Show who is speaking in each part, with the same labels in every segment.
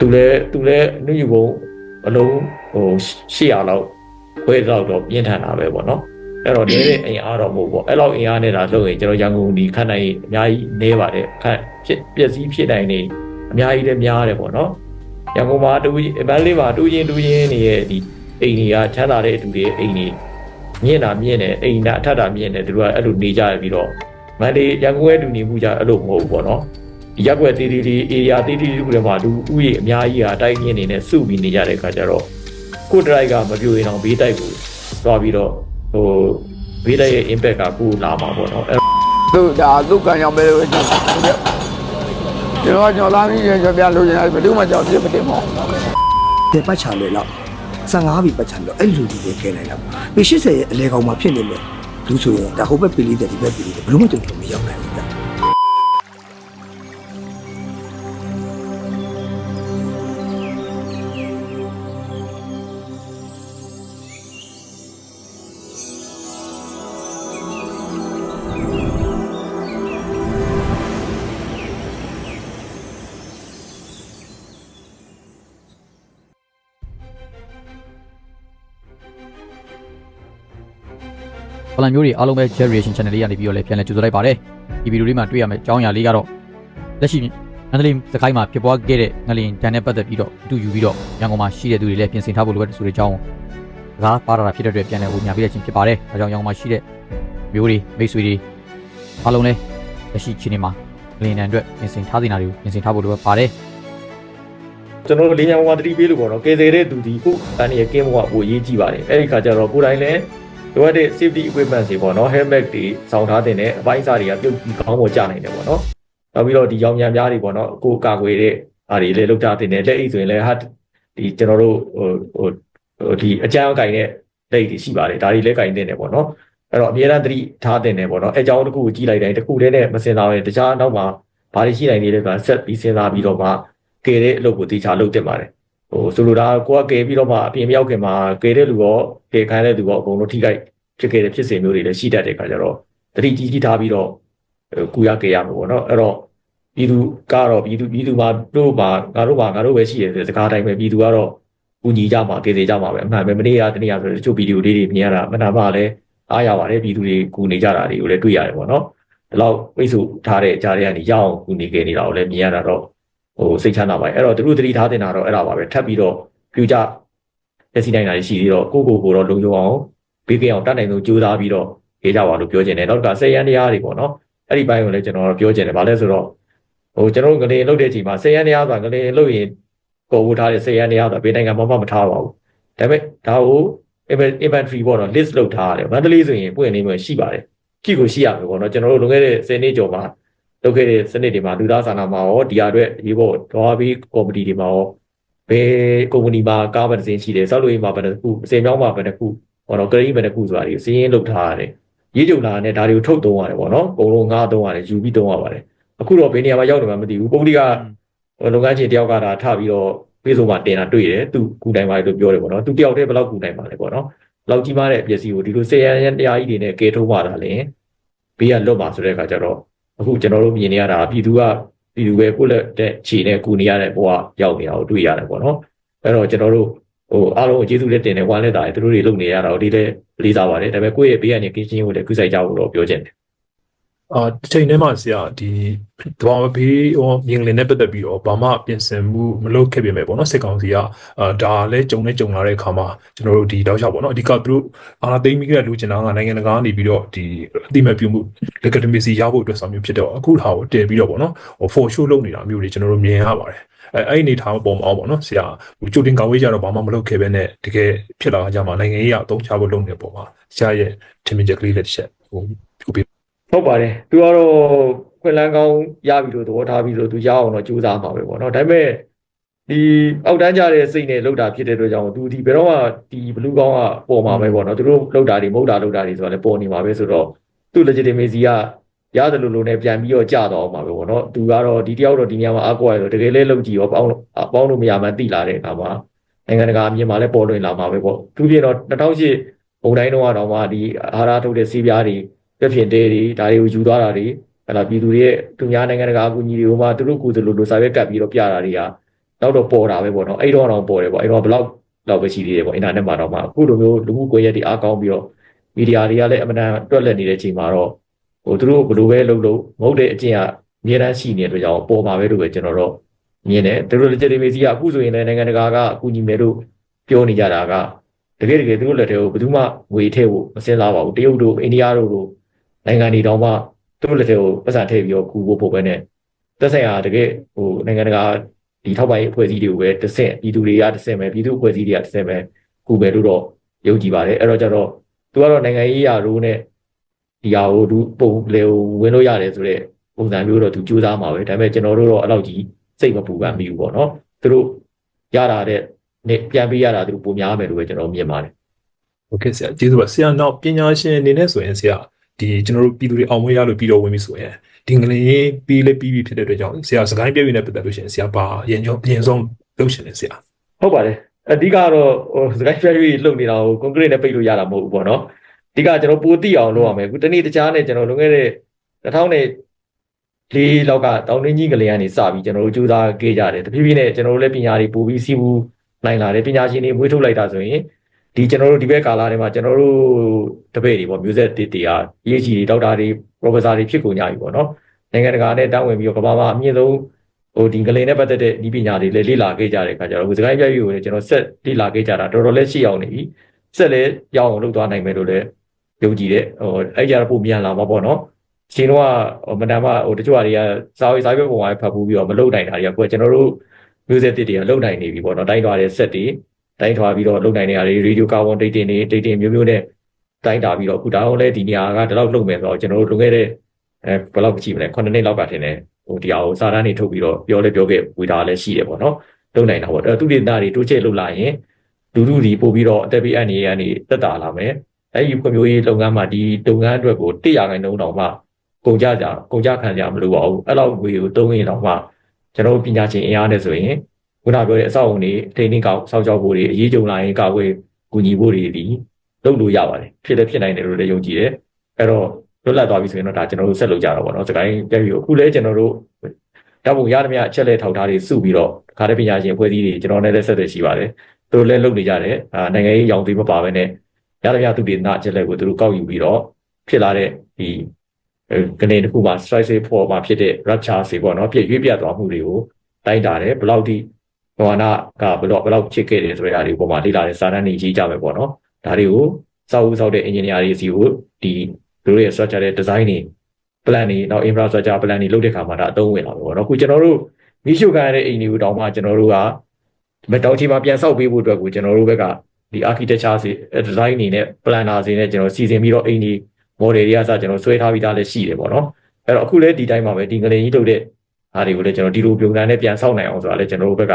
Speaker 1: သူလည်းသူလည်းနှုတ်ယူပုံအလုံးဟို800လောက်ခွဲတော့တော့ပြင်းထန်တာပဲပေါ့နော်အဲ့တော့နေတဲ့အိမ်အားတော့မဟုတ်ပေါ့အဲ့လောက်အိမ်အားနေတာဆိုရင်ကျွန်တော်ရန်ကုန်ဒီခန့်နိုင်အများကြီးနေပါတယ်ခန့်ဖြစ်ပျက်စီးဖြစ်နိုင်နေအများကြီးလည်းများတယ်ပေါ့နော်ရန်ကုန်မှာတူကြီးအပန်းလေးမှာတူချင်းတူချင်းနေရဲ့ဒီအိမ်တွေကချမ်းသာတဲ့အတူတွေအိမ်တွေမြင့်တာမြင့်တယ်အိမ်တာအထက်တာမြင့်တယ်သူတို့ကအဲ့လိုနေကြရပြီးတော့မန္တလေးရန်ကုန်ရဲ့တူနေမှုကြအဲ့လိုမဟုတ်ဘူးပေါ့နော် ရက်ွက်တီတီတီ area တီတီတီခုထဲမှာလူဥယျာဉ်အများကြီးဟာတိုက်မြင့်နေနဲ့စုပြီးနေကြတဲ့ခါကျတော့ကိုဒရိုက်ကမပြိုရင်တော့ဘေးတိုက်ကိုသွားပြီးတော့ဟိုဘေးတိုက်ရဲ့ impact ကကိုလာမှာပေါ့နော်အဲ
Speaker 2: သူဒါသူကံကြောင့်ပဲလို့ကျွန်တော်ကျွန်တော်ကျွန်တော်လာပြီးရင်ကျွန်တော်ပြလို့ရတယ်ဘယ်သူမှကြောက်ပြစ်မတင်ပါဘူး
Speaker 3: တဲ့ပတ်ချာလေလောက်15ပြီပတ်ချာလို့အဲ့လူကြီးတွေခဲနိုင်တာပေ80ရဲ့အလဲကောင်မှာဖြစ်နေမယ်လူဆိုရင်ဒါဟိုဘက်ပီလီတဲ့ဒီဘက်ပီလီတဲ့ဘယ်လိုမှကြုံလို့မရောက်နိုင်ဘူး ဗျ
Speaker 4: ပလန်မျိုးတွေအားလုံးပဲ generation channel လေးကနေပြီးတော့လည်းပြန်လည်ကြိုဆိုလိုက်ပါတယ်ဒီဗီဒီယိုလေးမှာတွေ့ရမယ့်အကြောင်းအရာလေးကတော့လက်ရှိအန်ဒလင်းစကိုင်းမှာဖြစ်ပွားခဲ့တဲ့ငလင်တန်နဲ့ပတ်သက်ပြီးတော့အတူယူပြီးတော့ရန်ကုန်မှာရှိတဲ့သူတွေလည်းပြင်ဆင်ထားဖို့လိုအပ်တယ်ဆိုတဲ့အကြောင်းစကားပါရတာဖြစ်တဲ့အတွက်ပြန်လည်ဟိုညာပေးတဲ့ချင်းဖြစ်ပါတယ်ဒါကြောင့်ရန်ကုန်မှာရှိတဲ့မျိုးတွေမိတ်ဆွေတွေအားလုံးလည်းလက်ရှိချင်းနေမှာငလင်တန်အတွက်ပြင်ဆင်ထားသင့်တာတွေကိုပြင်ဆင်ထားဖို့လိုအပ်ပါတယ်
Speaker 1: ကျွန်တော်တို့လေးညောင်ဝါတတိပေးလို့ပေါ့နော်ကယ်ဆယ်တဲ့သူဒီကိုတန်းရဲ့ကင်းဘောကပိုအရေးကြီးပါတယ်အဲ့ဒီခါကျတော့ကိုယ်တိုင်လည်း လိုအပ်တဲ့ safety equipment တွေပေါ့နော် helmet တွေစောင့်ထားတဲ့နဲ့အပိုင်းစားတွေကပြုတ်ပြီးခေါင်းပေါ်ကျနိုင်တယ်ပေါ့နော်နောက်ပြီးတော့ဒီရောင်မြန်များတွေပေါ့နော်ကိုယ်ကာကွယ်တဲ့အားတွေလည်းလုပ်ထားတဲ့နဲ့လက်အိတ်ဆိုရင်လည်းဟာဒီကျွန်တော်တို့ဟိုဟိုဟိုဒီအကြမ်းအကင်တဲ့လက်အိတ်တွေရှိပါတယ်ဒါတွေလည်းကင်တဲ့တယ်ပေါ့နော်အဲ့တော့အများအားသတိထားတဲ့နယ်ပေါ့နော်အဲအကြောင်းတစ်ခုကိုကြည့်လိုက်တိုင်းတစ်ခုတည်းနဲ့မစင်စားဘဲတခြားနောက်မှာဘာတွေရှိနိုင်နေလဲဆိုတာဆက်ပြီးစဉ်းစားပြီးတော့မှကယ်တဲ့အလုပ်ကိုတေချာလုပ်တင်ပါတယ် ဟိုဆိုလိုတာကိုကကယ်ပြီးတော့မှအပြင်မရောက်ခင်မှာကယ်တဲ့လူရောကယ်ခိုင်းတဲ့လူရောအကုန်လုံးထိခိုက်ဖြစ်ခဲ့တဲ့ဖြစ်စဉ်မျိုးတွေလည်းရှိတတ်တဲ့ခါကျတော့တတိကြီးကြီးထားပြီးတော့ကူရကယ်ရမှာပေါ့နော်အဲ့တော့ပြည်သူကတော့ပြည်သူပြည်သူမှာတို့ပါငါတို့ပါငါတို့ပဲရှိတယ်ဆိုတဲ့စကားတိုင်းပဲပြည်သူကတော့ကူညီကြမှာကယ်တယ်ကြမှာပဲအမှန်ပဲမနေ့ကတနေ့ကဆိုတချို့ဗီဒီယိုလေးတွေမြင်ရတာမနာပါလည်းအားရပါတယ်ပြည်သူတွေကူနေကြတာတွေကိုလည်းတွေ့ရတယ်ပေါ့နော်ဒီလောက်ပိတ်ဆို့ထားတဲ့ကြားထဲကနေရအောင်ကူနေခဲ့နေတာကိုလည်းမြင်ရတာတော့ ဟိုစိတ်ချမ်းသာပါတယ်အဲ့တော့သူတို့သတိထားတင်တာတော့အဲ့ဒါပါပဲထပ်ပြီးတော့ပြူကြလက်စီနိုင်တာရှိသေးတော့ကိုကိုကိုတော့လုံခြုံအောင်ဘေးကင်းအောင်တတ်နိုင်ဆုံးကြိုးစားပြီးတော့ရေးကြပါလို့ပြောချင်တယ်နောက်ကဆေးရန်တရားတွေပေါ့နော်အဲ့ဒီဘိုင်းကိုလည်းကျွန်တော်ပြောချင်တယ်ဗာလဲဆိုတော့ဟိုကျွန်တော်တို့ငလင်လုတ်တဲ့အချိန်မှာဆေးရန်တရားဆိုတာငလင်လုတ်ရင်ကိုဝထားတဲ့ဆေးရန်တရားဆိုတာဘေးနိုင်ငံမှာမှမထားပါဘူးဒါပေမဲ့ဒါကို inventory ပေါ့နော် list လုပ်ထားရတယ်မန္တလေးဆိုရင်ပွင့်နေမှရှိပါတယ်ကြည့်ကိုရှိရမယ်ပေါ့နော်ကျွန်တော်တို့လွန်ခဲ့တဲ့10နှစ်ကျော်မှာ လုပ်ခဲ့တဲ့စနစ်တွေမှာလူသားစာနာမှာရောဒီဟာအတွက်ဒီဘောဒေါ်ဘီကော်မတီတွေမှာရောဘယ်ကုမ္ပဏီမှာကားဘယ်တစ်စင်းရှိတယ်စောက်လို့ရေးမှာဘယ်တစ်ခုအစင်မြောင်းမှာဘယ်တစ်ခုဟောတော့ဂရိဘယ်တစ်ခုဆိုတာတွေစီးရင်လုပ်ထားရတယ်ရေးကြုံလာတဲ့ဒါတွေကိုထုတ်သုံးရတယ်ပေါ့နော်အကုန်လုံးငားသုံးရတယ်ယူပြီးသုံးရပါတယ်အခုတော့ဘယ်နေရာမှာရောက်နေမှမသိဘူးပုဂ္ဂလိကလုပ်ငန်းချင်းတယောက်ကဒါထပြီးတော့ပြေဆုံးမှာတင်တာတွေ့တယ်သူကူနိုင်ပါလေလို့ပြောတယ်ပေါ့နော်သူတယောက်တည်းဘယ်လောက်ကူနိုင်ပါလဲပေါ့နော်လောက်ကြီးမားတဲ့အပစ္စည်းကိုဒီလိုစေရန်ရန်တရားကြီးတွေနဲ့ကဲထုတ်ပါတာလေဘေးကလွတ်ပါဆိုတဲ့အခါကျတော့ အခုကျွန်တော်တို့မြင်နေရတာပြည်သူကပြည်သူပဲကိုယ့်လက်တဲ့ခြေနဲ့ကူနေရတဲ့ဘဝရောက်နေတာကိုတွေ့ရတယ်ပေါ့နော်အဲ့တော့ကျွန်တော်တို့ဟိုအားလုံးကိုကျေးဇူးလက်တင်တယ်ဝမ်းလက်တာတယ်သူတို့တွေလုပ်နေရတာကိုဒီလည်းလေးစားပါတယ်ဒါပေမဲ့ကိုယ့်ရဲ့ဘေးကနေကင်းချင်းကိုလည်းကုဆိုင်ကြဖို့တော့ပြောချင်တယ်
Speaker 5: အာတစ်ချိန်တည်းမှာဆရာဒီတဘာဝဘေးဟောမြင်လင်နဲ့ပတ်သက်ပြီးတော့ဘာမှပြင်ဆင်မှုမလုပ်ခဲ့ပြင်မဲ့ပေါ့နော်စစ်ကောင်စီကအာဒါလည်းကြုံနဲ့ကြုံလာတဲ့အခါမှာကျွန်တော်တို့ဒီတောက်လျှောက်ပေါ့နော်အဓိကသူတို့အာနာသိမ့်မိခဲ့တဲ့လူကျင်တာကနိုင်ငံတကာကနေပြီးတော့ဒီအတိမတ်ပြုမှု legitimacy ရဖို့အတွက်ဆောင်မျိုးဖြစ်တော့အခုဟာကိုတည်ပြီးတော့ပေါ့နော်ဟို for show လုပ်နေတာမျိုးတွေကျွန်တော်တို့မြင်ရပါတယ်အဲအဲ့ဒီအနေထားပုံမအောင်ပေါ့နော်ဆရာဟိုကြိုတင်ကာဝေးကြတော့ဘာမှမလုပ်ခဲ့ပဲနဲ့တကယ်ဖြစ်လာကြမှာနိုင်ငံရေးအသုံးချဖို့လုပ်နေတဲ့ပုံမှာဆရာရဲ့ထင်မြင်ချက်ကလေးလည်းတစ်ချက်ဟိုပြုပေး
Speaker 1: ဟုတ်ပါတယ်သူကတော့ခွင့်လန်းကောင်းရပြီလို့သဘောထားပြီးလို့သူရအောင်တော့ကြိုးစားမှာပဲပေါ့နော်ဒါပေမဲ့ဒီအောက်တန်းကြတဲ့စိတ်နဲ့လောက်တာဖြစ်တဲ့အတွက်ကြောင့်သူဒီဘယ်တော့မှဒီဘလူးကောင်းကပေါ်မှာပဲပေါ့နော်သူတို့လောက်တာတွေမဟုတ်တာလောက်တာတွေဆိုတာလည်းပေါ်နေမှာပဲဆိုတော့သူ့ legitimacy ကရတယ်လို့လို့နဲ့ပြန်ပြီးတော့ကြာတော့အောင်ပါပဲပေါ့နော်သူကတော့ဒီတယောက်တော့ဒီနေရာမှာအကွာရလို့တကယ်လဲလောက်ကြည့်ရောပေါင်းပေါင်းလို့မရမှန်းသိလာတဲ့အခါမှာနိုင်ငံတကာအမြင်မှာလည်းပေါ်လွင်လာမှာပဲပေါ့သူပြင်တော့2008ဘုံတိုင်းတော့တော့မှဒီအာဟာရထုတ်တဲ့စီးပြားတွေ ပြည့်ပြင်တဲတွေဒါတွေကိုယူသွားတာတွေဟဲ့လားပြည်သူတွေရဲ့သူများနိုင်ငံတကာအကူအညီတွေကိုမှသူတို့ကိုယ်သူလိုလိုစာရွက်ကပ်ပြီးတော့ပြတာတွေကနောက်တော့ပေါ်တာပဲပေါ့နော်အဲ့တော့တော့ပေါ်တယ်ပေါ့အဲ့တော့ဘယ်လောက်လောက်ပဲရှိသေးတယ်ပေါ့အင်တာနက်မှာတော့မှအခုလိုမျိုးလူမှုကွန်ရက်တွေအားကောင်းပြီးတော့မီဒီယာတွေကလည်းအမှန်တန်တွက်လက်နေတဲ့အချိန်မှာတော့ဟိုသူတို့ဘယ်လိုပဲလုပ်လို့မဟုတ်တဲ့အကျင့်ကအများတန်းရှိနေတဲ့အတွက်ကြောင့်ပေါ်မှာပဲလို့ပဲကျွန်တော်တို့မြင်တယ်သူတို့ legitimacy ကအခုဆိုရင်လည်းနိုင်ငံတကာကအကူအညီမယ်လို့ပြောနေကြတာကတကယ်တကယ်သူတို့လက်ထဲကိုဘယ်သူမှငွေထည့်ဖို့မစင်စားပါဘူးတရုတ်တို့အိန္ဒိယတို့လို နိုင်ငံတွေတောင်မှသူတို့လက်ထဲကိုပတ်စံထည့်ပြီးတော့ကူဖို့ဖို့ပဲနဲ့သက်ဆိုင်ရာတကယ်ဟိုနိုင်ငံတကာဒီထောက်ပိုင်အဖွဲ့အစည်းတွေကိုပဲတစ်ဆင့်ပြည်သူတွေကတစ်ဆင့်ပဲပြည်သူအဖွဲ့အစည်းတွေကတစ်ဆင့်ပဲကူပဲလို့တော့ယုံကြည်ပါတယ်အဲ့တော့ကျတော့သူကတော့နိုင်ငံရေးရာတို့နဲ့ဒီဟာကိုသူပုံလေဝင်လို့ရတယ်ဆိုတော့ပုံစံမျိုးတော့သူကြိုးစားမှာပဲဒါပေမဲ့ကျွန်တော်တို့တော့အဲ့လောက်ကြီးစိတ်မပူပန်မိဘူးပေါ့နော်သူတို့ရတာတဲ့နဲ့ပြန်ပေးရတာသူတို့ပုံများမယ်လို့ပဲကျွန်တော်မြင်ပါတယ်
Speaker 5: ဟုတ်ကဲ့ဆရာကျေးဇူးပါဆရာနောက်ပညာရှင်အနေနဲ့ဆိုရင်ဆရာ ဒီကျွန်တော်တို့ပြည်သူတွေအောင်မွေးရလို့ပြီးတော့ဝင်ပြီဆိုရင်ဒီငလင်းရေးပြီးလဲပြီးပြီဖြစ်တဲ့အတွက်ကြောင့်ဆရာစကိုင်းပြည့်ပြည့်နဲ့ပတ်သက်လို့ရှိရင်ဆရာဘာအရင်ဆုံးအရင်ဆုံးလုပ်ရှင်လဲဆရာ
Speaker 1: ဟုတ်ပါတယ်အဓိကတော့ဟိုစကိုင်းဖက်ရီလုံနေတာကိုကွန်ကရစ်နဲ့ပိတ်လို့ရတာမဟုတ်ဘူးပေါ့နော်အဓိကကျွန်တော်ပိုသိအောင်လုပ်ရမယ်အခုတနေ့တခြားနဲ့ကျွန်တော်လွန်ခဲ့တဲ့2004လောက်ကတောင်တွင်းကြီးကလေးကနေစပြီးကျွန်တော်တို့ကြိုးစားခဲ့ကြတယ်တဖြည်းဖြည်းနဲ့ကျွန်တော်တို့လည်းပညာတွေပို့ပြီးစီးပူးနိုင်လာတယ်ပညာရှင်တွေမွေးထုတ်လိုက်တာဆိုရင် ဒီကျွန်တော်တို့ဒီဘက်ကာလာတွေမှာကျွန်တော်တို့တပည့်တွေပေါ့မျိုးဆက်တစ်တွေက PhD တွေဒေါက်တာတွေ professor တွေဖြစ်ကုန်ကြပြီပေါ့နော်နိုင်ငံတကာနဲ့တောင်းဝင်ပြီးတော့ကမ္ဘာမှာအမြင့်ဆုံးဟိုဒီကလေးနဲ့ပတ်သက်တဲ့ဤပညာတွေလည်းလေ့လာခဲ့ကြတဲ့အခါကျတော့ဟိုစကိုင်းပြည့်ကိုလည်းကျွန်တော်ဆက်လေ့လာခဲ့ကြတာတော်တော်လေးရှိအောင်နေပြီဆက်လည်းရအောင်လုပ်သွားနိုင်မယ်လို့လည်းယုံကြည်တဲ့ဟိုအဲ့ကြတော့ပုံမြန်လာမှာပေါ့နော်ရှင်တော့ဟိုမတန်မဟိုတချို့ဟာတွေကစာရေးစာရေးပုံမှာဖတ်ပူးပြီးတော့မလုပ်နိုင်တာတွေကကိုယ်ကျွန်တော်တို့မျိုးဆက်တစ်တွေကလုပ်နိုင်နေပြီပေါ့နော်တိုင်းထွာတဲ့ဆက်တွေ တိုင်းထွာပြီးတော့လုပ်နိုင်တဲ့ဟာတွေရေဒီယိုကာဗွန်ဒိတ်တင်တွေဒိတ်တင်မျိုးမျိုးနဲ့တိုင်းတာပြီးတော့အခုဒါအောင်လဲဒီနေရာကဒီလောက်လုပ်မယ်ဆိုတော့ကျွန်တော်တို့လွန်ခဲ့တဲ့အဲဘယ်လောက်ကြည့်မလဲ9နှစ်လောက်ကထင်တယ်ဟိုဒီဟာကိုစာတန်းတွေထုတ်ပြီးတော့ပြောလဲပြောခဲ့ဝေတာလည်းရှိတယ်ပေါ့နော်လုပ်နိုင်တာပေါ့အဲ့သူဒေသတွေတိုးချဲ့လုပ်လာရင်လူလူတွေပို့ပြီးတော့အသက်ဘေးအန္တရာယ်ကနေတက်တာလာမယ်အဲ့ဒီဖွံ့ဖြိုးရေးလုပ်ငန်းမှာဒီလုပ်ငန်းအတွက်ကို100ခိုင်နှုန်းတောင်မှကုန်ကြကြကုန်ကြခံကြမလို့ပါဘူးအဲ့လောက်ဝေကိုသုံးရင်တော့မှကျွန်တော်တို့ပညာရှင်အင်အားနဲ့ဆိုရင် ခုနပြောတဲ့အဆောက်အုံတွေထိန်းသိမ်းကောက်စောင့်ရှောက်ဖို့တွေအရေးကြုံလာရင်ကာဝယ်ကူညီဖို့တွေဒီလုပ်လို့ရပါတယ်ဖြစ်လည်းဖြစ်နိုင်တယ်လို့လည်းယုံကြည်တယ်အဲ့တော့လွတ်လပ်သွားပြီဆိုရင်တော့ဒါကျွန်တော်တို့ဆက်လုပ်ကြတော့ဗောနော်စကိုင်းပြည့်ပြီအခုလည်းကျွန်တော်တို့ဓာတ်ပုံရသမျှအချက်လက်ထောက်ထားတွေစုပြီးတော့ခါတဲ့ပညာရှင်အဖွဲ့အစည်းတွေကျွန်တော်နဲ့လည်းဆက်သွယ်ရှိပါတယ်သူတို့လည်းလုပ်နေကြတယ်အာနိုင်ငံရေးရောင်သေးမပါဘဲနဲ့ရသမျှသူတွေနာအချက်လက်ကိုသူတို့ကောက်ယူပြီးတော့ဖြစ်လာတဲ့ဒီကနေတစ်ခုမှာ strike စေဖို့မှာဖြစ်တဲ့ rupture စေပေါ့နော်ပြည့်ရွေ့ပြတ်သွားမှုတွေကိုတိုင်းတာတယ်ဘယ်လောက်ထိ ဟောနာကဘယ်တော့ဘယ်လောက်ဖြစ်ခဲ့တယ်ဆိုတဲ့အားတွေပေါ်မှာလေ့လာတဲ့စာတမ်းတွေရေးကြမယ်ပေါ့နော်ဒါတွေကိုစောက်ဦးစောက်တဲ့ engineer တွေစီကိုဒီသူတို့ရဲ့ structure တဲ့ design တွေ plan တွေနောက် infrastructure plan တွေလုပ်တဲ့ခါမှာဒါအသုံးဝင်လာပြီပေါ့နော်အခုကျွန်တော်တို့မိရှုခံရတဲ့အိမ်တွေကိုတောင်မှကျွန်တော်တို့ကမတောင်ချီမှာပြန်ဆောက်ပေးဖို့အတွက်ကိုကျွန်တော်တို့ဘက်ကဒီ architecture စီ design နေနဲ့ planner စီနဲ့ကျွန်တော်စီစဉ်ပြီးတော့အိမ်တွေ model တွေကစကျွန်တော်ဆွဲထားပြီးသားလည်းရှိတယ်ပေါ့နော်အဲ့တော့အခုလည်းဒီတိုင်းမှာပဲဒီငလင်ကြီးလုပ်တဲ့အားတွေကိုလည်းကျွန်တော်ဒီလိုပြုံတန်းနဲ့ပြန်ဆောက်နိုင်အောင်ဆိုတာလည်းကျွန်တော်တို့ဘက်က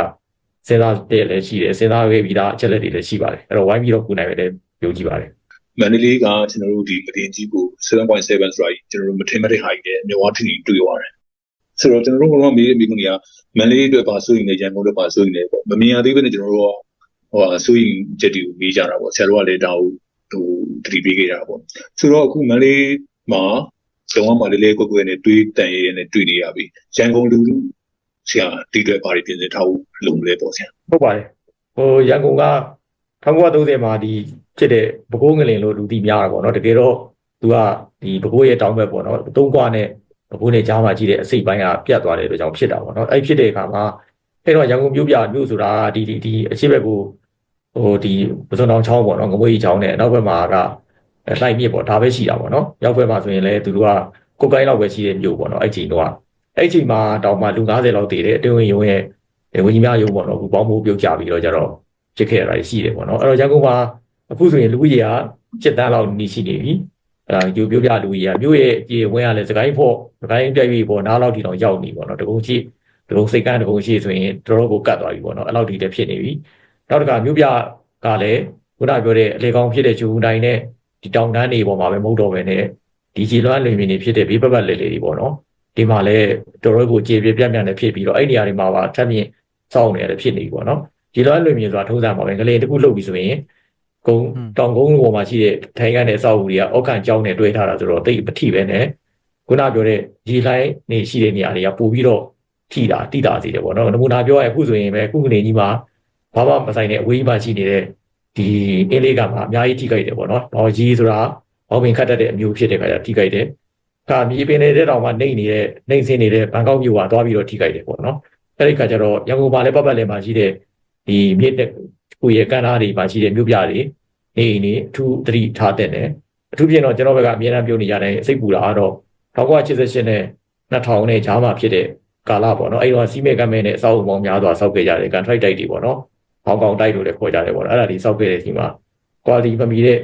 Speaker 1: စဉ်းစားတဲ့လည်းရှိတယ်စဉ်းစားခဲ့ပြီးသားအချက်လက်တွေလည်းရှိပါတယ်အဲ့တော့ဝိုင်းပြီးတော့ကုနိုင်ပဲလည်းပြောကြည့်ပါတယ်
Speaker 6: မန္တလေးကကျွန်တော်တို့ဒီပတင်ကြီးကို7.7ဆိုတာကြီးကျွန်တော်တို့မထင်မတဲ့ဟာကြီးတဲ့မြေဝါထင်ကြီးတွေ့ရတယ်ဆိုတော့ကျွန်တော်တို့ကတော့မေးတဲ့မိကုန်းကြီးကမန္တလေးအတွက်ပါဆိုရင်လည်းရန်ကုန်အတွက်ပါဆိုရင်လည်းပေါ့မမြင်ရသေးဘဲနဲ့ကျွန်တော်တို့ကဟိုဟာဆိုရင်ချက်တီကိုမေးကြတာပေါ့ဆရာတို့ကလည်းဒါကိုဟိုတတိပေးခဲ့တာပေါ့ဆိုတော့အခုမန္တလေးမှာကျောင်းမှာလေးလေးကွက်ကွက်နဲ့တွေးတန်ရဲနဲ့တွေ့နေရပြီရန်ကုန်လူလူ ဆရာဒီတွေပါပြင်ဆင်ထားဖို့လုံလဲပေါ့ဆရာ
Speaker 1: ဟုတ်ပါတယ်ဟိုရန်ကုန်က1930မှာဒီဖြစ်တဲ့ဘကိုးငလင်လို့လူသိများတာပေါ့နော်တကယ်တော့သူကဒီဘကိုးရဲ့တောင်းဘက်ပေါ့နော်သုံးကွာနဲ့ဘကိုးနဲ့ကြားမှာကြီးတဲ့အစိတ်ပိုင်းကပြတ်သွားတဲ့အတွက်ကြောင့်ဖြစ်တာပေါ့နော်အဲ့ဖြစ်တဲ့အခါမှာအဲ့တော့ရန်ကုန်မြို့ပြမြို့ဆိုတာဒီဒီဒီအရှိဘက်ကိုဟိုဒီပစုံတောင်ချောင်းပေါ့နော်ငမွေကြီးချောင်းနဲ့နောက်ဘက်မှာကလှိုက်မြစ်ပေါ့ဒါပဲရှိတာပေါ့နော်ရောက်ဘက်မှာဆိုရင်လည်းသူတို့ကကိုကိုင်းလောက်ပဲရှိတဲ့မြို့ပေါ့နော်အဲ့ချိန်တော့ အဲ့ချိန်မှာတောင်မှလူ90လောက်တည်တယ်အတွင်းဝင်ရုံရဲ့ဝင်းကြီးများရုံပေါ့နော်အခုပေါင်းမိုးပြုတ်ကြပြီးတော့ကြတော့ဖြစ်ခဲ့ရတာရှိတယ်ပေါ့နော်အဲ့တော့ရန်ကုန်မှာအခုဆိုရင်လူကြီးက7တန်းလောက်နေရှိနေပြီအဲယူပြပြလူကြီးကမြို့ရဲ့အကျေဝင်းရလဲစကိုင်းဖို့စကိုင်းပြည့်ပြီးပေါ့နားလောက်ဒီတော့ရောက်နေပေါ့နော်တကုံရှိတကုံစိတ်ကန်းတကုံရှိဆိုရင်တော်တော်ကိုကတ်သွားပြီပေါ့နော်အဲ့လောက်ဒီတည်းဖြစ်နေပြီနောက်တစ်ခါမြို့ပြကလည်းခုနပြောတဲ့အလေကောင်းဖြစ်တဲ့ဂျူတိုင်းနဲ့ဒီတောင်တန်းတွေပေါ်မှာပဲမဟုတ်တော့ပဲနဲ့ဒီကြီးလွှမ်းလွင်မြင်နေဖြစ်တဲ့ဘေးပတ်ပတ်လေလေတွေပေါ့နော် ဒီမှာလည်းတော်တော်ကိုကြေပြပြပြန့်နေဖြစ်ပြီးတော့အဲ့နေရာတွေမှာပါထပ်မြင့်စောင့်နေရတယ်ဖြစ်နေပြီပေါ့နော်ဒီလွှမ်းလွင်မြင်ဆိုတာထုံးစံပါပဲငလေတစ်ခုလုပ်ပြီဆိုရင်ကုန်းတောင်ကုန်းပေါ်မှာရှိတဲ့ထိုင်ကန်တဲ့အဆောက်အဦတွေကအောက်ခံကြောင်းနဲ့တွဲထားတာဆိုတော့တိတ်ပထိပဲနဲ့ခုနပြောတဲ့ရေလိုင်းနေရှိတဲ့နေရာတွေကပို့ပြီးတော့ထိတာတိတာစီတယ်ပေါ့နော်နမူနာပြောရရင်အခုဆိုရင်ပဲအခုကနေကြီးမှာဘာမှမဆိုင်တဲ့အဝေးကြီးမှရှိနေတဲ့ဒီအင်းလေးကမှအများကြီးထိခိုက်တယ်ပေါ့နော်။တော့ရီဆိုတာဘောင်ပင်ခတ်တတ်တဲ့အမျိုးဖြစ်တဲ့ခါကျထိခိုက်တယ်။ ကမြေပင်နေတဲ့တောင်မှနှိမ့်နေတဲ့နှိမ့်ဆင်းနေတဲ့ဘန်ကောက်မြို့ကသွားပြီးတော့ထိခိုက်တယ်ပေါ့နော်။အဲဒီခါကျတော့ရန်ကုန်မှာလည်းပတ်ပတ်လည်မှာရှိတဲ့ဒီမြစ်တဲ့ကိုရဲ့ကမ်းနားတွေမှာရှိတဲ့မြို့ပြတွေနေအိမ်တွေအထူးသတိထားတဲ့တယ်။အထူးဖြင့်တော့ကျွန်တော်ဘက်ကအများအားပြောနေကြတဲ့စိတ်ပူတာကတော့1988နဲ့2000နဲ့ဂျားမှာဖြစ်တဲ့ကာလပေါ့နော်။အဲဒီတော့စီးမဲကမ်းမဲနဲ့အဆောက်အအုံပေါင်းများစွာဆောက်ခဲ့ကြတယ်ကန်ထရိုက်တိုက်တွေပေါ့နော်။ဟောင်ကောင်တိုက်လို့လည်းခေါ်ကြတယ်ပေါ့နော်။အဲ့ဒါဒီဆောက်ခဲ့တဲ့ဒီမှာ quality မမီတဲ့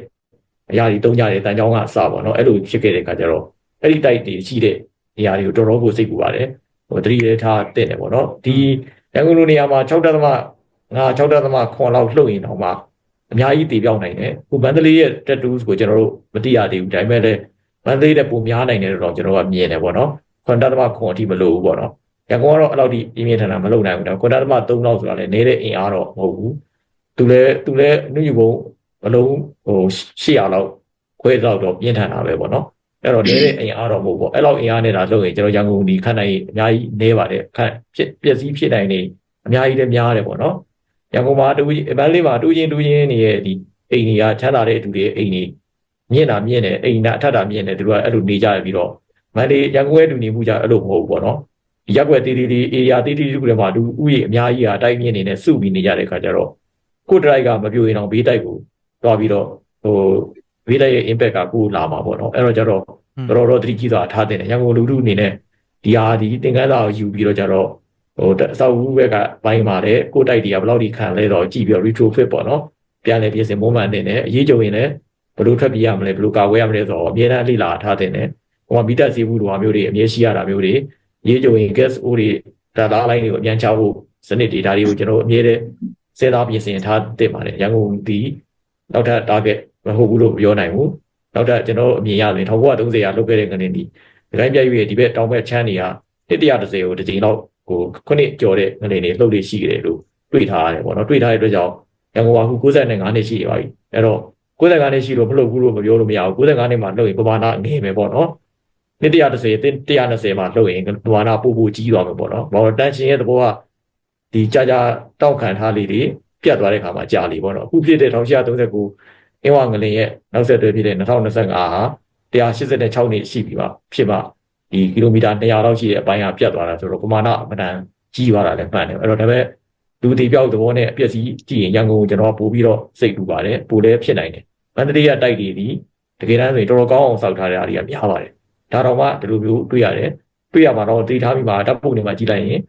Speaker 1: အရာတွေတုံးကြတယ်တန်ကြောင်းကအစပေါ့နော်အဲ့လိုဖြစ်ခဲ့တဲ့အခါကျတော့ အဲ့ဒီတိုက်တွေရှိတဲ့နေရာတွေကိုတော်တော်ကိုစိတ်ပူပါတယ်ဟိုတတိလည်းထားတဲ့တယ်ပေါ့နော်ဒီရန်ကုန်လိုနေရာမှာ6.5 6.5လောက်လှုပ်ရင်တော့မှအများကြီးတည်ပြောင်းနိုင်တယ်ဟိုဘန်ဒလေးရဲ့ tattoos ကိုကျွန်တော်တို့မသိရသေးဘူးဒါပေမဲ့လည်းဘန်ဒလေးတဲ့ပုံများနိုင်တယ်လို့တော့ကျွန်တော်ကမြင်တယ်ပေါ့နော်9.5အထိမလို့ဘူးပေါ့နော်ရန်ကုန်ကတော့အဲ့လောက်ထိပြင်းပြင်းထန်ထန်မလုပ်နိုင်ဘူးဒါ9.3လောက်ဆိုတာလည်းနေတဲ့အိမ်အားတော့မဟုတ်ဘူးသူလည်းသူလည်းနှုတ်ယူပုံဘလုံးဟို800လောက်ခွဲတော့တော့ပြင်းထန်တာပဲပေါ့နော် အဲ့တော့နေတဲ့အိမ်အားတော့မဟုတ်ပေါ့အဲ့လောက်အိမ်အားနေတာလုပ်ရင်ကျွန်တော်ရန်ကုန်ဒီခန့်နိုင်အများကြီးနေပါတယ်ခန့်ဖြစ်ပျက်စီးဖြစ်နိုင်နေအများကြီးလည်းများတယ်ပေါ့နော်ရန်ကုန်မှာတူအပန်းလေးမှာတူချင်းတူချင်းနေရဲ့ဒီအိမ်တွေကချမ်းသာတဲ့အတူတွေအိမ်တွေမြင့်တာမြင့်တယ်အိမ်နာအထက်တာမြင့်တယ်သူတို့ကအဲ့လိုနေကြရပြီးတော့မန္တလေးရန်ကုန်ရဲ့တူနေမှုကြအဲ့လိုမဟုတ်ဘူးပေါ့နော်ရက်ွက်တီးတီးတီး area တီးတီးတူတွေမှာလူဥယျာဉ်အများကြီးဟာတိုက်မြင့်နေနဲ့စုပြီးနေကြတဲ့ခါကျတော့ကိုယ်တိုက်ကမပြိုရင်တော့ဘေးတိုက်ကိုတွားပြီးတော့ဟို ဘေးတိုက်ရဲ့ impact ကကိုယ်လာမှာပေါ့နော်အဲ့တော့ကျတော့တော်တော်သတိကြီးစွာထားတဲ့ရန်ကုန်လူထုအနေနဲ့ဒီဟာဒီသင်္ကန်းစာကိုယူပြီးတော့ကျတော့ဟိုအဆောက်အဦဘက်ကဘိုင်းမှာလည်းကိုယ်တိုက်တွေကဘယ်လောက်ထိခံလဲတော့ကြည့်ပြီးတော့ retrofit ပေါ့နော်ပြန်လဲပြင်ဆင်မွမ်းမံတင်တယ်အရေးကြုံရင်လည်းဘယ်လိုထွက်ပြေးရမလဲဘယ်လိုကာကွယ်ရမလဲဆိုတော့အများအားလေ့လာထားတဲ့တယ်ဟိုမှာမိသက်စီဘူးလိုမျိုးတွေအမြဲရှိရတာမျိုးတွေရေးကြုံရင် gas အိုးတွေဒါသားလိုင်းတွေကိုအမြန်ချဖို့စနစ်တွေဒါတွေကိုကျွန်တော်အမြဲတည်းစဉ်းစားပြင်ဆင်ထားတင်ပါတယ်ရန်ကုန်ဒီနောက်ထပ် target မဟုတ်ဘူးလို့ပြောနိုင်ဘူးနောက်ထပ်ကျွန်တော်အမြင်ရရင်1930ရာလုပ်ခဲ့တဲ့ကနေဒီဒီတိုင်းပြည့်ရွေးဒီဘက်တောင်ဘက်ချမ်းတွေက130ကိုတစ်ချိန်လောက်ဟိုခုနှစ်ကျော်တဲ့ငနေတွေလှုပ်နေရှိကြတယ်လို့တွေ့ထားရတယ်ပေါ့နော်တွေ့ထားတဲ့အတွက်ကြောင့်ရန်ကုန်ကအခု95နှစ်ရှိပါပြီအဲ့တော့95နှစ်ရှိလို့မလှုပ်ဘူးလို့မပြောလို့မရဘူး95နှစ်မှာလှုပ်ရင်ပမာဏငယ်မယ်ပေါ့နော်နှစ်130တင်း120မှာလှုပ်ရင်ပမာဏပို့ပို့ကြီးသွားမယ်ပေါ့နော်ဘာလို့တန်ရှင်ရဲ့သဘောကဒီကြာကြာတောက်ခံထားလေးတွေပြတ်သွားတဲ့ခါမှာကြာလီပေါ့နော်အခုဖြစ်တဲ့1939 အင်းဝငလင်ရဲ့နောက်ဆက်တွဲဖြစ်တဲ့2025ဟာ186နှစ်ရှိပြီပါဖြစ်ပါဒီကီလိုမီတာ200လောက်ရှိတဲ့အပိုင်းကပြတ်သွားတာဆိုတော့ပမာဏအမှန်တန်ကြီးသွားတာလည်းမှန်တယ်အဲ့တော့ဒါပေမဲ့လူတီပြောက်သဘောနဲ့အပျက်စီးကြည့်ရင်ရန်ကုန်ကိုကျွန်တော်ပို့ပြီးတော့စိတ်တူပါတယ်ပို့လည်းဖြစ်နိုင်တယ်မန္တလေးကတိုက်တွေဒီတကယ်တမ်းဆိုရင်တော်တော်ကောင်းအောင်စောက်ထားတဲ့အားတွေကများပါတယ်ဒါတော့မှဒီလိုမျိုးတွေ့ရတယ်တွေ့ရမှာတော့တည်ထားပြီးမှဓာတ်ပုံတွေမှာကြည့်လိုက်ရင်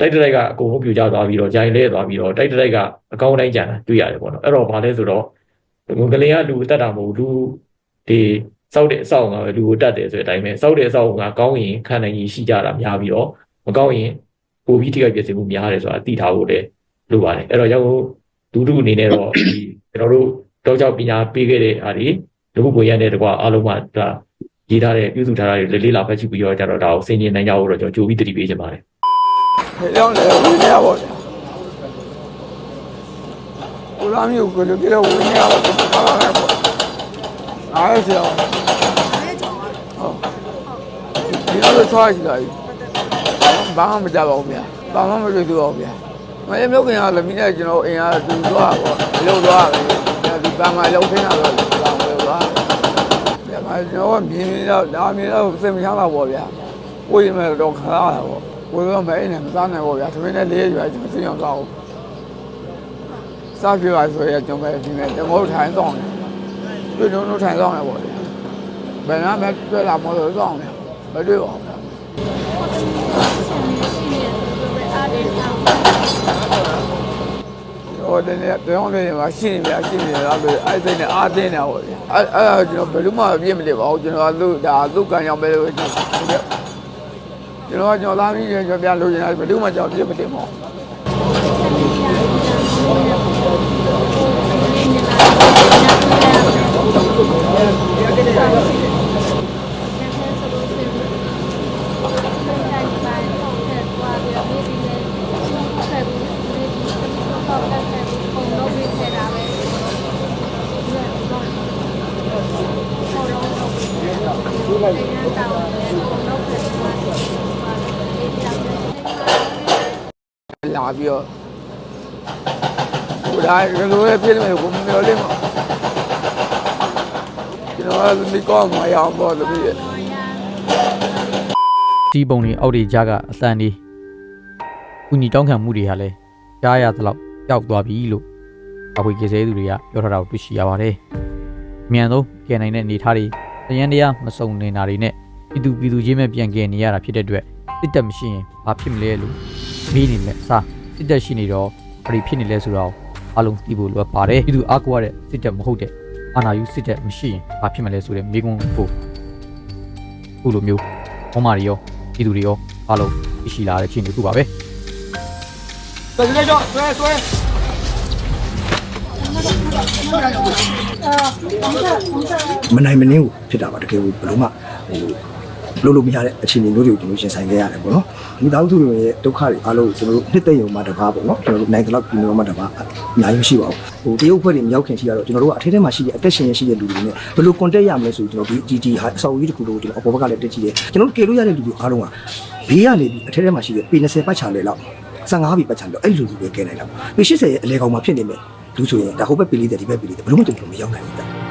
Speaker 1: တိုက်တိုက်ကအကုန်လုံးပြိုကျသွားပြီးတော့ဂျိုင်လဲသွားပြီးတော့တိုက်တိုက်ကအကောင်းတိုင်းကြံတာတွေ့ရတယ်ပေါ့နော်အဲ့တော့ဘာလဲဆိုတော့ ငလင်ကလူတက်တာမဟုတ်လူဒီစောက်တဲ့အဆောက်ကပဲလူကိုတတ်တယ်ဆိုတဲ့အတိုင်းပဲစောက်တဲ့အဆောက်ကကောင်းရင်ခံနိုင်ရည်ရှိကြတာများပြီးတော့မကောင်းရင်ပိုပြီးထိခိုက်ပြည့်စုံမှုများတယ်ဆိုတာသိထားဖို့လည်းလိုပါတယ်အဲ့တော့ရောက်ဒုဒုအနေနဲ့တော့ဒီကျွန်တော်တို့တောကြောက်ပညာပေးခဲ့တဲ့အားဒီလူမှုကွန်ရက်နဲ့တကွာအားလုံးကဒါရေးထားတဲ့ပြုစုထားတာတွေလေးလာဖက်ချပြီးတော့ကြတော့ဒါကိုစင်ကျင်နိုင်ကြဖို့တော့ကျွန်တော်ကြိုပြီးတတိပေးချင်ပါတယ်
Speaker 2: ပြောင်းတယ်ဝင်ရပါဗျာ ကိုလာမျိုးကိုလည်းပြောဝင်ရပါဘာလာလဲပေါ့အားရစရာဟုတ်ဒီလိုဆွားရှိလာပြီဘာမှမကြပါဘူးဗျာဘာမှမတွေ့သေးပါဘူးဗျာမင်းမျိုးခင်ကလည်းမိနဲ့ကျွန်တော်အိမ်ကသူသွားပေါ့အလုပ်သွားတယ်ဒီဘာမှလောက်ခင်းတာတော့ဘာမှမသွားဗျာမကျွန်တော်မြင်တော့ဒါမြင်တော့စိတ်မချမ်းသာပါဗျာကိုယ်ရမယ်တော့ခါရတာပေါ့ကိုယ်ကမအိမ်နဲ့မစားနိုင်ပါဗျာသမင်းနဲ့လေးရွာကျွန်တော်သိအောင်ကောင်း စားပြပါဆိုရကျွန်တော်ဒီနေ့တမိုးထိုင်တော့တယ်တွေ့တော့ထိုင်တော့တယ်ပေါ့ဗျာဘယ်နာမဲ့တွေ့လာမလို့တော့တယ်မတွေ့ပါဘူးဗျာဟိုတနေ့တောင်းနေမှာရှင်းနေပြီရှင်းနေလားလို့အဲ့စိတ်နဲ့အားတင်းနေတာပေါ့ဗျာအဲ့အဲ့ကျွန်တော်ဘယ်လို့မှပြည့်မလို့ပါဘူးကျွန်တော်ကသူ့ဒါသူ့ကံကြောင့်ပဲလို့ကျွန်တော်ကျွန်တော်ကကျွန်တော်လာပြီးကျွန်တော်ပြန်လို့နေတာဘယ်လို့မှကျွန်တော်ပြည့်မတင်ပါဘူး
Speaker 7: Thank you.
Speaker 2: မှာပြီးတော့ဟိုဒါကလိုလည်းပြည့်နေကိုမမျော်လင့်ပါ ကျွန်တော်ကဒီကောင်းမရအောင်ပေါ့တပည့်ရဲ့
Speaker 4: တီးပုံတွေအောက်တွေကြားကအစံတွေကုညီတောင်းခံမှုတွေဟာလည်းကြားရသလောက်ပျောက်သွားပြီလို့အခွေကေစဲသူတွေကပြောထားတာကိုတွေ့ရှိရပါတယ်။အမြန်ဆုံးကယ်နိုင်တဲ့အနေအထားတွေတရန်တရားမစုံနေတာတွေနဲ့ပြည်သူပြည်သူချင်းပဲပြန်ကယ်နေရတာဖြစ်တဲ့အတွက်စစ်တပ်မရှိရင်ဘာဖြစ်မလဲလို့မေးနေလဲအစားစစ်တပ်ရှိနေတော့ဘာတွေဖြစ်နေလဲဆိုတော့အလုံးသိဖို့လိုအပ်ပါတယ်ပြည်သူအားကိုးရတဲ့စစ်တပ်မဟုတ်တဲ့ အာဏာယူစစ်တပ်မရှိရင်ဘာဖြစ်မလဲဆိုတဲ့မိကွန်းကိုခုလိုမျိုးဟောမာတွေရောပြည်သူတွေရောအားလုံးသိရှိလာတဲ့ချင်းတစ်ခုပါပဲ
Speaker 3: မနိုင်မနှင်းကိုဖြစ်တာပါတကယ်ကိုဘယ်လိုမှဟို လို့လို့မရတဲ့အခြေအနေမျိုးတွေကိုကျွန်တော်ရှင်ဆိုင်ခဲ့ရတယ်ပေါ့နော်မိသားစုတွေရဲ့ဒုက္ခတွေအားလုံးကျွန်တော်တို့နှစ်သိမ့်ရုံမှတပါပေါ့နော်ကျွန်တော်တို့နိုင်တဲ့လောက်ပြည်တော်မှတပါအများကြီးမရှိပါဘူးဟိုတရုတ်ဖွဲ့တွေမရောက်ခင်ရှိရတော့ကျွန်တော်တို့ကအထက်ထဲမှာရှိတဲ့အသက်ရှင်ရရှိတဲ့လူတွေနဲ့ဘယ်လို contact ရမလဲဆိုကျွန်တော်ဒီဒီဒီဟာအစော်ကြီးတစ်ခုလုံးကိုကျွန်တော်အပေါ်ဘက်ကလည်းတက်ကြည့်တယ်ကျွန်တော်တို့ကယ်လို့ရတဲ့လူတွေအားလုံးကဘေးကနေပြီးအထက်ထဲမှာရှိတဲ့ပေ20ပတ်ချလေလောက်15ပြီပတ်ချလေလောက်အဲ့လူလူပဲကဲနိုင်တာပေ80ရဲ့အလဲကောင်မှာဖြစ်နေမယ်လူဆိုရင်ဒါဟိုဘက်ပေလေးတဲ့ဒီဘက်ပေလေးတဲ့ဘယ်လိုမှကျွန်တော်မရောက်နိုင်ဘူး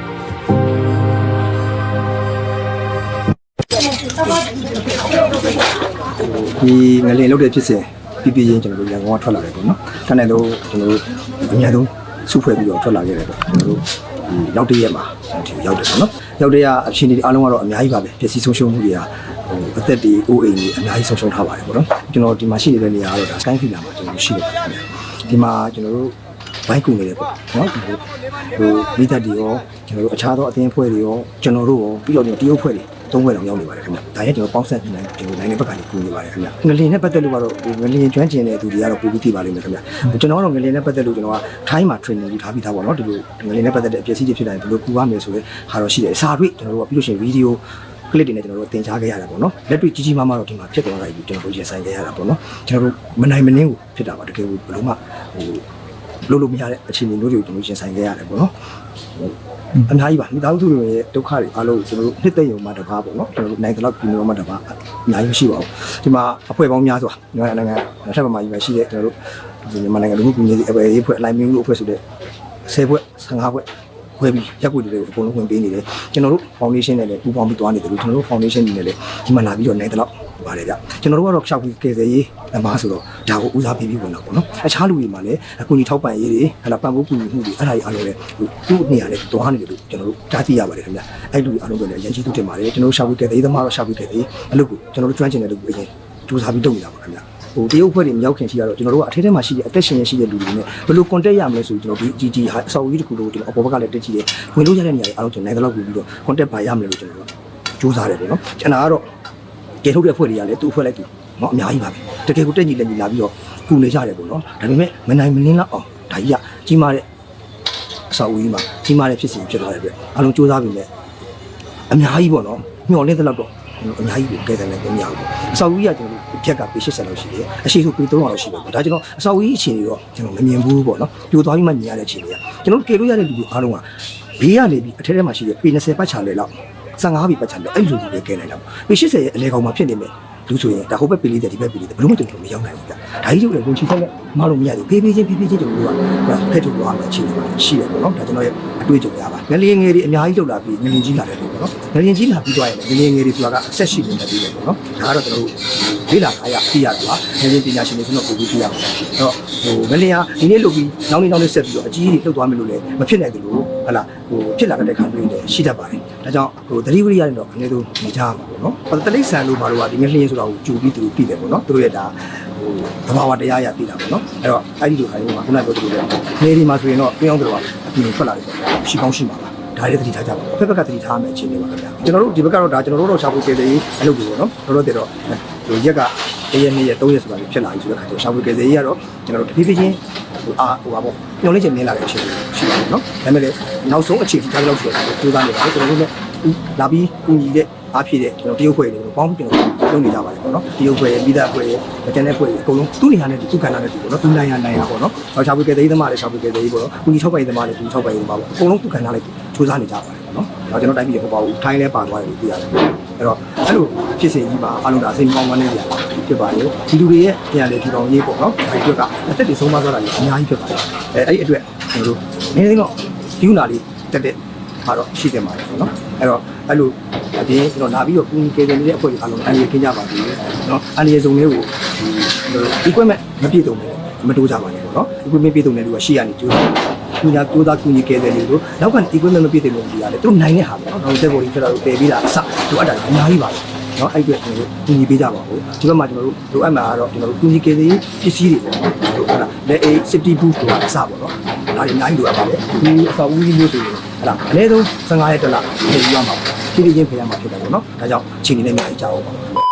Speaker 3: ဒီငလင်လောက်တဲ့ဖြစ်စဉ်ပြပြချင်းကျွန်တော်တို့ရန်ကုန်ကထွက်လာတယ်ပေါ့နော်။တန်းတယ်လို့ကျွန်တော်တို့အများဆုံးစုဖွဲ့ပြီးတော့ထွက်လာခဲ့တယ်ပေါ့။ကျွန်တော်တို့ဒီရောက်တဲ့ရက်မှာဒီရောက်တယ်ပေါ့နော်။ရောက်တဲ့ရက်အချင်းတွေအားလုံးကတော့အများကြီးပါပဲ။ပျက်စီးဆုံးရှုံးမှုတွေကဟိုအသက်တွေအိုးအိမ်တွေအများကြီးဆုံးရှုံးထားပါတယ်ပေါ့နော်။ကျွန်တော်ဒီမှာရှိနေတဲ့နေရာကတော့ဒါ Sky Villa မှာကျွန်တော်တို့ရှိတယ်ပေါ့နော်။ဒီမှာကျွန်တော်တို့ဘိုက်ကူနေတယ်ပေါ့နော်ကျွန်တော်တို့ဟိုမိသက်တွေရောကျွန်တော်တို့အခြားသောအသင်းအဖွဲ့တွေရောကျွန်တော်တို့ရောပြီးတော့ကျွန်တော်တရုတ်အဖွဲ့တွေ သုံးဘွဲတော့ရောက်နေပါတယ်ခင်ဗျ။ဒါရဲ့ကျွန်တော်ပေါင်းဆက်နိုင်ကျွန်တော်နိုင်တဲ့ဘက်ကနေကူနေပါတယ်ခင်ဗျ။ငလင်နဲ့ပတ်သက်လို့ကတော့ဟိုငလင်ကျွမ်းကျင်တဲ့သူတွေကတော့ပိုပြီးသိပါလိမ့်မယ်ခင်ဗျ။ဟိုကျွန်တော်ကတော့ငလင်နဲ့ပတ်သက်လို့ကျွန်တော်ကထိုင်းမှာ training ယူထားပြီးသားပေါ့နော်ဒီလိုငလင်နဲ့ပတ်သက်တဲ့အပျက်စီးတွေဖြစ်တိုင်းဘယ်လိုကူရမယ်ဆိုရဲဟာတော့ရှိတယ်။အစာတွေ့ကျွန်တော်တို့ကပြီးလို့ရှိရင်ဗီဒီယိုကလစ်တွေနဲ့ကျွန်တော်တို့တင် जा ခဲ့ရတာပေါ့နော်လက်တွေ့ကြီးကြီးမားမားတော့ဒီမှာဖြစ်သွားတာကြီးကျွန်တော်တို့ရင်ဆိုင်ခဲ့ရတာပေါ့နော်ကျွန်တော်တို့မနိုင်မနှင်းကိုဖြစ်တာပါတကယ်ကိုဘယ်လိုမှဟိုလို့လို့မရတဲ့အခြေအနေမျိုးတွေကိုကျွန်တော်ရင်ဆိုင်ခဲ့ရတယ်ပေါ့နော် အများကြီးပါမိသားစုတွေရဲ့ဒုက္ခတွေအားလုံးကျွန်တော်တို့နှစ်သိမ့်ရုံမှတပါပေါ့နော်ကျွန်တော်တို့နိုင်တဲ့လောက်ပြည်တော်မှတပါအများကြီးမရှိပါဘူးဒီမှာအဖွဲ့ပေါင်းများစွာမြန်မာနိုင်ငံတစ်ထပ်မှာကြီးပဲရှိတဲ့ကျွန်တော်တို့မြန်မာနိုင်ငံလူမှုကူညီရေးအဖွဲ့ရေးအဖွဲ့အလိုက်မျိုးလို့အဖွဲ့ဆိုတဲ့10ဖွဲ့15ဖွဲ့ခွဲပြီးရက်ွက်တွေကိုအကုန်လုံးဝင်ပေးနေတယ်ကျွန်တော်တို့ foundation နဲ့လည်းပူးပေါင်းပြီးသွားနေတယ်လို့ကျွန်တော်တို့ foundation တွေနဲ့လည်းဒီမှာလာပြီးတော့နိုင်တဲ့လောက် ပါတယ်ဗျကျွန်တော်တို့ကတော့ရှောက်ပြီးကယ်ဆယ်ရေးအမားဆိုတော့ဒါကိုဦးစားပေးပြီးဝင်တော့ပေါ့နော်အခြားလူတွေမှာလည်းအကူအညီထောက်ပံ့ရေးတွေဟလာပံ့ပိုးကူညီမှုတွေအဲ့ဒါကြီးအားလုံးလည်းသူ့နေရာနဲ့တွားနေတယ်လို့ကျွန်တော်တို့ကြားသိရပါတယ်ခင်ဗျအဲ့လူတွေအားလုံးကလည်းရန်ရှိသူတင်ပါတယ်ကျွန်တော်တို့ရှောက်ပြီးကယ်ဆယ်ရေးသမားတော့ရှောက်ပြီးကယ်ဆယ်ရေးအလုပ်ကိုကျွန်တော်တို့ကျွမ်းကျင်တဲ့လူတွေအရင်စူးစမ်းပြီးလုပ်နေတာပါခင်ဗျဟိုတရုတ်ဖွဲ့တွေမရောက်ခင်ရှိရတော့ကျွန်တော်တို့ကအထက်ထဲမှာရှိတဲ့အသက်ရှင်ရရှိတဲ့လူတွေနဲ့ဘယ်လို contact ရမလဲဆိုကျွန်တော်ဒီဒီဒီဟာအစော်ကြီးတစ်ခုလုံးကိုကျွန်တော်အပေါ်ဘက်ကလည်းတက်ကြည့်တယ်ဝင်လို့ရတဲ့နေရာတွေအားလုံးကျွန်တော်နိုင်တဲ့လောက်ပြီးတော့ contact ပါရမလဲလို့ကျွန်တော်တို့စူးစမ်းတယ်ပေါ့နော်ကျွန်တော်ကတော့ ကဲထုတ်တဲ့ဖွဲ့တွေကလည်းသူ့ဖွဲ့လိုက်သူเนาะအများကြီးပါပဲတကယ်ကိုတက်ညီလက်ညီလာပြီးတော့ကူနေကြတယ်ပေါ့နော်ဒါပေမဲ့မနိုင်မနှင်းလောက်အောင်ဒါကြီးကကြီးမားတဲ့အစော်ကြီးမှာကြီးမားတဲ့ဖြစ်စဉ်ဖြစ်သွားတဲ့အတွက်အားလုံးစူးစမ်းပြီးမဲ့အများကြီးပေါ့နော်မျှော်လင့်တဲ့လောက်တော့အများကြီးကိုကဲတယ်လည်းမရဘူးပေါ့အစော်ကြီးကကျွန်တော်တို့ဖြက်ကပေ80လောက်ရှိတယ်အရှိဆိုပေ300လောက်ရှိတယ်ပေါ့ဒါကျွန်တော်အစော်ကြီးအခြေအနေတော့ကျွန်တော်မမြင်ဘူးပေါ့နော်ပြိုသွားပြီးမှမြင်ရတဲ့အခြေအနေကကျွန်တော်တို့ကယ်လို့ရတဲ့လူတွေအားလုံးကဘေးကနေပြီးအထက်ထဲမှာရှိတဲ့ပေ20ပတ်ချလေလောက် 15ပြီပတ်ချလေအဲ့လိုလူတွေကဲနိုင်တာပေါ့ပေ80ရဲ့အလဲကောင်မှာဖြစ်နေမယ်လူဆိုရင်ဒါဟိုဘက်ပေလေးတဲ့ဒီဘက်ပေလေးတဲ့ဘယ်လို့မှကျွန်တော်မရောက်နိုင်ဘူးဗျဒါကြီးတို့လည်းဝင်ချီဆက်နဲ့ မလို့မရဘူးဖေးဖေးချင်းဖေးဖေးချင်းကျွန်တော်တို့ကဖက်ထုတ်သွားမယ်အခြေအနေပါရှိတယ်ပေါ့နော်ဒါကျွန်တော်ရဲ့အတွေ့အကြုံရပါငလျင်ငယ်တွေအများကြီးလောက်လာပြီးငလျင်ကြီးလာတယ်လို့ပေါ့နော်ငလျင်ကြီးလာပြီးသွားရင်ငလျင်ငယ်တွေဆိုတာကအဆက်ရှိနေတယ်ပြီးတယ်ပေါ့နော်ဒါကတော့ကျွန်တော်တို့လေ့လာခါရပြရတာပါငလျင်ပညာရှင်တွေဆိုတော့ပုံပြီးပြရမှာအဲ့တော့ဟိုငလျင်ကဒီနေ့လုပ်ပြီးနောက်နေ့နောက်နေ့ဆက်ပြီးတော့အကြီးကြီးလှုပ်သွားမယ်လို့လည်းမဖြစ်နိုင်ဘူးလို့ဟလာဟိုဖြစ်လာတဲ့ခါမျိုးတွေရှိတတ်ပါတယ်ဒါကြောင့်ဟိုသတိဝိရိယတွေတော့အနည်းဆုံးနေကြရမှာပေါ့နော်တလိษံလို့ဘာလို့ကဒီငလျင်ဆိုတာကိုကြူပြီးသူပြီးတယ်ပေါ့နော်သူတို့ရဲ့ဒါဟို သဘာဝတရားရသိတာပေါ့နော်အဲ့တော့အဲ့ဒီလိုခါမျိုးမှာခုနကပြောသလိုပဲနေဒီမှာဆိုရင်တော့တွင်းအောင်တော့အပြင်ထွက်လာတယ်ရှိကောင်းရှိမှာပါဒါလည်းသတိထားကြပါဖက်ဖက်ကသတိထားမယ်အခြေအနေပါခင်ဗျာကျွန်တော်တို့ဒီဘက်ကတော့ဒါကျွန်တော်တို့တော့ရှာဖွေကြတယ်အလုပ်ကိုပေါ့နော်တို့တော့တည်းတော့ဟိုရက်ကတရက်နေ့ရက်၃ရက်ဆိုတာဖြစ်လာပြီဆိုတဲ့ခါကျတော့ရှာဖွေကြတယ်ကြီးကတော့ကျွန်တော်တို့တဖြည်းဖြည်းချင်းဟိုအာဟိုပါပေါ့ညှော်လေးချင်းနင်းလာတဲ့အခြေအနေရှိပါတယ်နော်ဒါပေမဲ့လည်းနောက်ဆုံးအခြေအနေဒါလောက်ဆိုတော့ကြိုးစားနေပါတယ်ကျွန်တော်တို့လည်းလာပြီးကူညီတဲ့ အားဖြည့်တဲ့ကျွန်တော်တရုတ်ဖွဲ့တွေကိုပေါင်းပြီးကျွန်တော်လုပ်နေကြပါတယ်ပေါ့နော်တရုတ်ဖွဲ့ရဲ့ပြီးသားဖွဲ့ရဲ့မကျန်တဲ့ဖွဲ့ရဲ့အကုန်လုံးသူ့နေရာနဲ့သူ့ကဏ္ဍနဲ့သူပေါ့နော်သူနိုင်ရနိုင်ရပေါ့နော်ဟောရှာဖွေကြတဲ့သမားလည်းရှာဖွေကြတဲ့ပေါ့နော်ကူညီထောက်ပံ့ရေးသမားလည်းကူညီထောက်ပံ့ရေးသမားပေါ့အကုန်လုံးသူ့ကဏ္ဍနဲ့စူးစမ်းနေကြပါတယ်ပေါ့နော်ဒါတော့ကျွန်တော်တိုင်းပြည်ဟိုပါဘူးထိုင်းလဲပါသွားတယ်လို့သိရတယ်အဲ့တော့အဲ့လိုဖြစ်စဉ်ကြီးမှာအလုံးဒါစိတ်ကောင်းကောင်းနဲ့ပြရဖြစ်ပါတယ်ဒီလူတွေရဲ့ပြန်လေထူထောင်ရေးပေါ့နော်အဲ့ဒီအတွက်ကအသက်တွေဆုံးမသွားတာကြီးအများကြီးဖြစ်ပါတယ်အဲအဲ့ဒီအတွက်ကျွန်တော်တို့နည်းနည်းတော့ဒီဥနာလေးတက်တက်မှာတော့ရှိတယ်မှာပေါ့နော်အဲ့တော့ အဲ့လိုအပြင်ကျွန်တော်လာပြီးတော့ကုညီကေတယ်နေတဲ့အဖွဲ့ကြီးအားလုံးအန်ရီခင်းကြပါသေးတယ်နော်အန်ရီစုံလေးကိုဒီ equipment မပြည့်စုံဘူးမတိုးကြပါနဲ့ပေါ့နော် equipment ပြည့်စုံတဲ့လူကရှေ့ကနေကျိုးတယ်ကုညာကျိုးသားကုညီကေတယ်လူတို့နောက်က equipment မပြည့်စုံတဲ့လူတွေကလည်းသူနိုင်တဲ့ဟာပေါ့နော်တော့တက်ပေါ်ကြီးဖြစ်တာကိုပယ်ပြီးတာအစလိုအပ်တာအများကြီးပါပဲနော်အဲ့ဒီအတွက်ကျွန်တော်တို့ကုညီပေးကြပါဦးဒီဘက်မှာကျွန်တော်တို့လိုအပ်မှာကတော့ကျွန်တော်တို့ကုညီကေတယ်ပစ္စည်းတွေပေါ့နော်ဟုတ်လားလက်အေး safety boot တွေအစပေါ့နော် ဒါတွေအများကြီးလိုအပ်ပါတယ်ဒီအစာဦးကြီးမျိုးဆိုရင်ဟုတ်လားအနည်းဆုံး15ရက်တလထည့်ယူရမှာပေါ့ဖြည်းဖြည်းချင်းဖယ်ရမှာဖြစ်တယ်ပေါ့နော်ဒါကြောင့်ချိန်နေနဲ့အများကြီးကြာအောင်ပါ